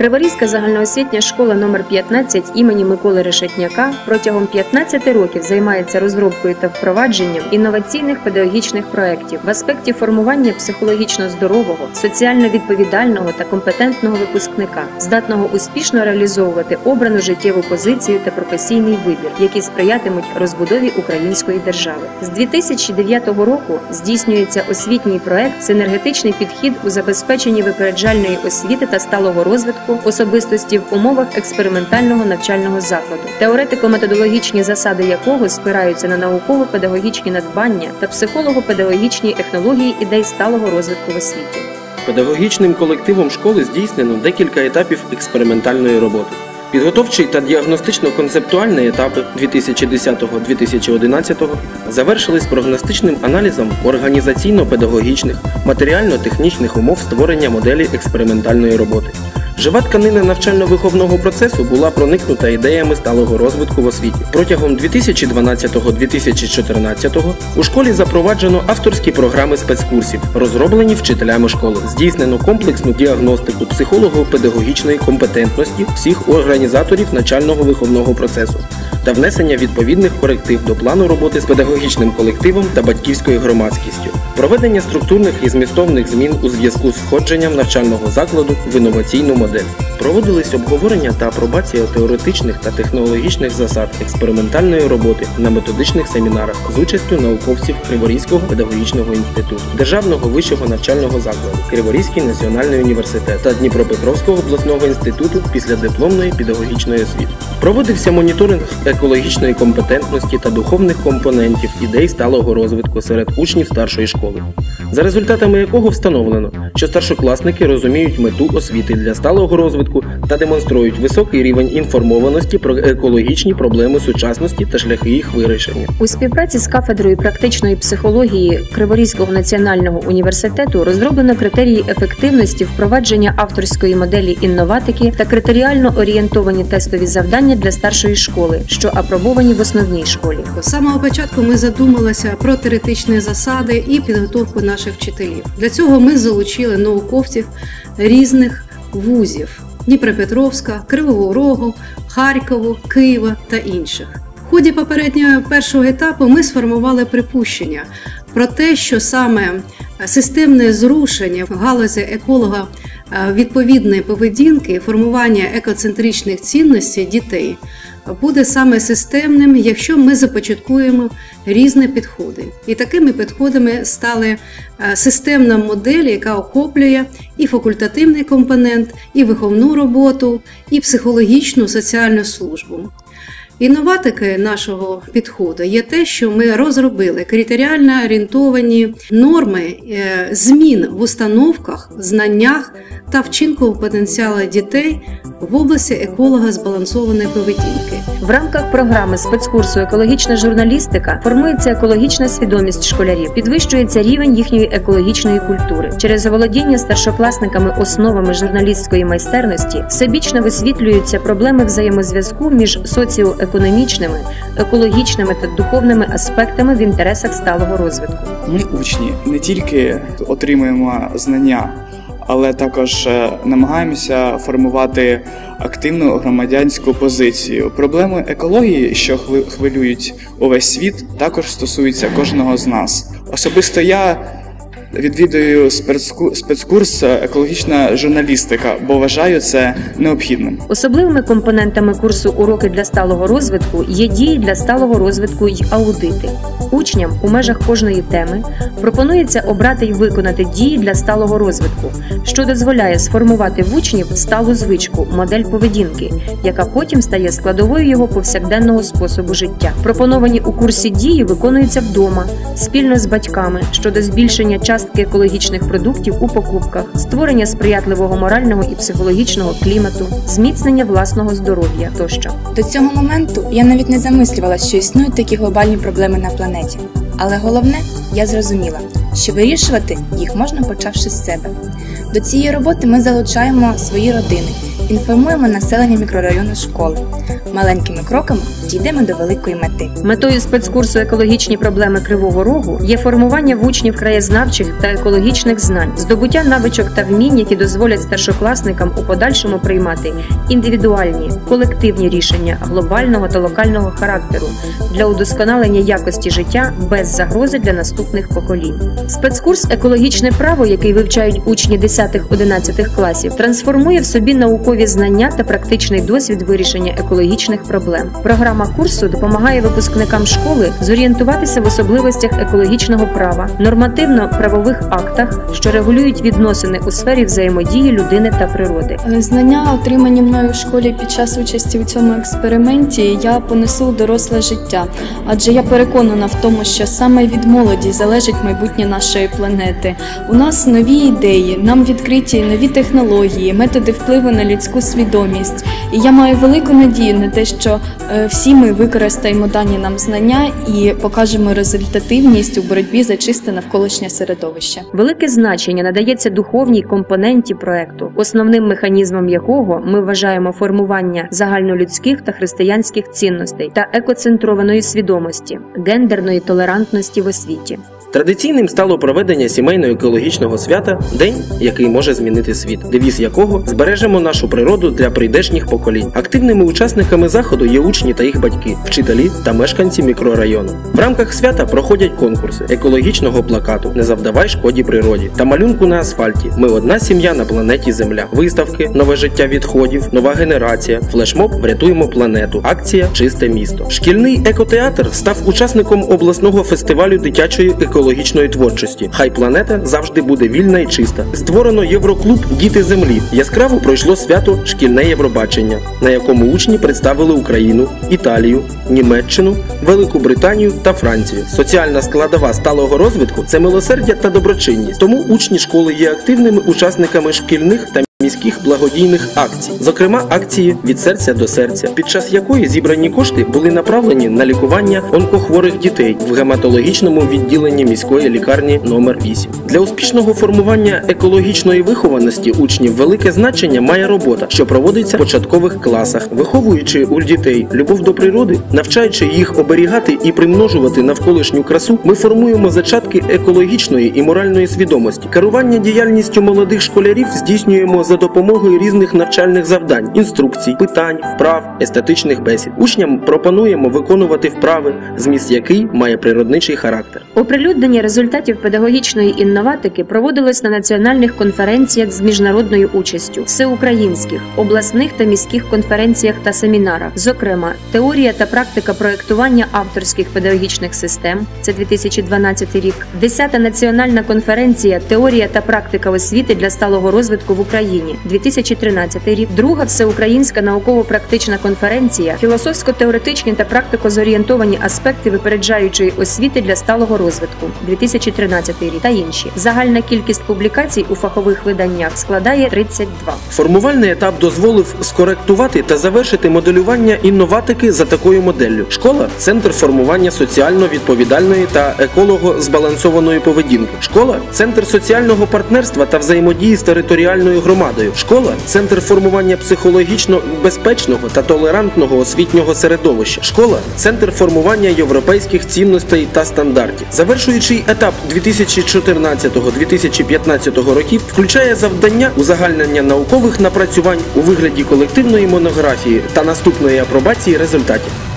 Криворізька загальноосвітня школа номер 15 імені Миколи Решетняка протягом 15 років займається розробкою та впровадженням інноваційних педагогічних проєктів в аспекті формування психологічно здорового, соціально відповідального та компетентного випускника, здатного успішно реалізовувати обрану життєву позицію та професійний вибір, які сприятимуть розбудові української держави. З 2009 року здійснюється освітній проект Синергетичний підхід у забезпеченні випереджальної освіти та сталого розвитку особистості в умовах експериментального навчального закладу, теоретико-методологічні засади якого спираються на науково-педагогічні надбання та психолого-педагогічні технології ідей сталого розвитку в освіті. Педагогічним колективом школи здійснено декілька етапів експериментальної роботи. Підготовчий та діагностично-концептуальні етапи 2010-2011 завершились прогностичним аналізом організаційно-педагогічних, матеріально-технічних умов створення моделі експериментальної роботи. Жива тканина навчально-виховного процесу була проникнута ідеями сталого розвитку в освіті. Протягом 2012-2014 у школі запроваджено авторські програми спецкурсів, розроблені вчителями школи. Здійснено комплексну діагностику психолого-педагогічної компетентності всіх організаторів навчального виховного процесу та внесення відповідних коректив до плану роботи з педагогічним колективом та батьківською громадськістю, проведення структурних і змістовних змін у зв'язку з входженням навчального закладу в інноваційну модель. দেন Проводились обговорення та апробація теоретичних та технологічних засад експериментальної роботи на методичних семінарах з участю науковців Криворізького педагогічного інституту, Державного вищого навчального закладу, Криворізький національний університет та Дніпропетровського обласного інституту післядипломної педагогічної освіти. Проводився моніторинг екологічної компетентності та духовних компонентів ідей сталого розвитку серед учнів старшої школи, за результатами якого встановлено, що старшокласники розуміють мету освіти для сталого розвитку та демонструють високий рівень інформованості про екологічні проблеми сучасності та шляхи їх вирішення. У співпраці з кафедрою практичної психології Криворізького національного університету розроблено критерії ефективності впровадження авторської моделі інноватики та критеріально орієнтовані тестові завдання для старшої школи, що апробовані в основній школі. З самого початку ми задумалися про теоретичні засади і підготовку наших вчителів. Для цього ми залучили науковців різних вузів Дніпропетровська, Кривого Рогу, Харкову, Києва та інших. В ході попереднього першого етапу ми сформували припущення про те, що саме системне зрушення в галузі еколога е, відповідної поведінки, формування екоцентричних цінностей дітей буде саме системним, якщо ми започаткуємо різні підходи. І такими підходами стали е, системна модель, яка охоплює і факультативний компонент, і виховну роботу, і психологічну соціальну службу. Інноватики нашого підходу є те, що ми розробили критеріально орієнтовані норми е, змін в установках, знаннях та вчинку потенціалу дітей в області еколога збалансованої поведінки. В рамках програми спецкурсу екологічна журналістика формується екологічна свідомість школярів, підвищується рівень їхньої екологічної культури. Через заволодіння старшокласниками основами журналістської майстерності всебічно висвітлюються проблеми взаємозв'язку між соціоекономічними, екологічними та духовними аспектами в інтересах сталого розвитку. Ми учні не тільки отримуємо знання, але також е, намагаємося формувати активну громадянську позицію. Проблеми екології, що хви- хвилюють увесь світ, також стосуються кожного з нас. Особисто я відвідую спецку- спецкурс е, екологічна журналістика, бо вважаю це необхідним. Особливими компонентами курсу уроки для сталого розвитку є дії для сталого розвитку й аудити. Учням у межах кожної теми пропонується обрати й виконати дії для сталого розвитку, що дозволяє сформувати в учнів сталу звичку, модель поведінки, яка потім стає складовою його повсякденного способу життя. Пропоновані у курсі дії виконуються вдома спільно з батьками щодо збільшення частки екологічних продуктів у покупках, створення сприятливого морального і психологічного клімату, зміцнення власного здоров'я тощо. До цього моменту я навіть не замислювала, що існують такі глобальні проблеми на планеті. Але головне, я зрозуміла, що вирішувати їх можна почавши з себе. До цієї роботи ми залучаємо свої родини, Інформуємо населення мікрорайону школи. Маленькими кроками дійдемо до великої мети. Метою спецкурсу екологічні проблеми Кривого Рогу є формування в учнів краєзнавчих та екологічних знань, здобуття навичок та вмінь, які дозволять старшокласникам у подальшому приймати індивідуальні, колективні рішення глобального та локального характеру для удосконалення якості життя без загрози для наступних поколінь. Спецкурс екологічне право, який вивчають учні 10-11 класів, трансформує в собі наукові знання та практичний досвід вирішення екологічних проблем. Програма курсу допомагає випускникам школи зорієнтуватися в особливостях екологічного права, нормативно-правових актах, що регулюють відносини у сфері взаємодії людини та природи. Е, Знання, отримані мною в школі під час участі у цьому експерименті, я понесу у доросле життя, адже я переконана в тому, що саме від молоді залежить майбутнє нашої планети. У нас нові ідеї, нам відкриті нові технології, методи впливу на людську свідомість. І я маю велику надію на те, що е, всі ми використаємо дані нам знання і покажемо результативність у боротьбі за чисте навколишнє середовище. Велике значення надається духовній компоненті проекту, основним механізмом якого ми вважаємо формування загальнолюдських та християнських цінностей та екоцентрованої свідомості, гендерної толерантності в освіті. Традиційним стало проведення сімейно-екологічного свята День, який може змінити світ, девіз якого збережемо нашу природу для прийдешніх поколінь. Активними учасниками заходу є учні та їх батьки, вчителі та мешканці мікрорайону. В рамках свята проходять конкурси екологічного плакату Не завдавай шкоді природі та малюнку на асфальті. Ми одна сім'я на планеті Земля. Виставки, нове життя відходів, нова генерація, флешмоб Врятуємо планету. Акція Чисте місто. Шкільний екотеатр став учасником обласного фестивалю дитячої екологічної творчості. Хай планета завжди буде вільна і чиста. Створено Євроклуб Діти Землі. Яскраво пройшло свято Шкільне Євробачення, на якому учні представили Україну, Італію, Німеччину, Велику Британію та Францію. Соціальна складова сталого розвитку це милосердя та доброчинність. Тому учні школи є активними учасниками шкільних та міських благодійних акцій, зокрема акції від серця до серця, під час якої зібрані кошти були направлені на лікування онкохворих дітей в гематологічному відділенні міської лікарні номер 8 Для успішного формування екологічної вихованості учнів велике значення має робота, що проводиться в початкових класах, виховуючи у дітей любов до природи, навчаючи їх оберігати і примножувати навколишню красу, ми формуємо зачатки екологічної і моральної свідомості. Керування діяльністю молодих школярів здійснюємо за допомогою різних навчальних завдань, інструкцій, питань, вправ, естетичних бесід. Учням пропонуємо виконувати вправи, зміст який має природничий характер. Оприлюднення результатів педагогічної інноватики проводилось на національних конференціях з міжнародною участю, всеукраїнських, обласних та міських конференціях та семінарах, зокрема, теорія та практика проектування авторських педагогічних систем. Це 2012 рік, 10-та національна конференція Теорія та практика освіти для сталого розвитку в Україні 2013 рік, друга всеукраїнська науково-практична конференція Філософсько-теоретичні та практико-зорієнтовані аспекти випереджаючої освіти для сталого розвитку 2013 рік та інші. Загальна кількість публікацій у фахових виданнях складає 32. Формувальний етап дозволив скоректувати та завершити моделювання інноватики за такою моделлю. Школа центр формування соціально відповідальної та еколого-збалансованої поведінки. Школа центр соціального партнерства та взаємодії з територіальною громадою. Школа центр формування психологічно безпечного та толерантного освітнього середовища. Школа центр формування європейських цінностей та стандартів. Завершуючий етап 2014-2015 років включає завдання узагальнення наукових напрацювань у вигляді колективної монографії та наступної апробації результатів.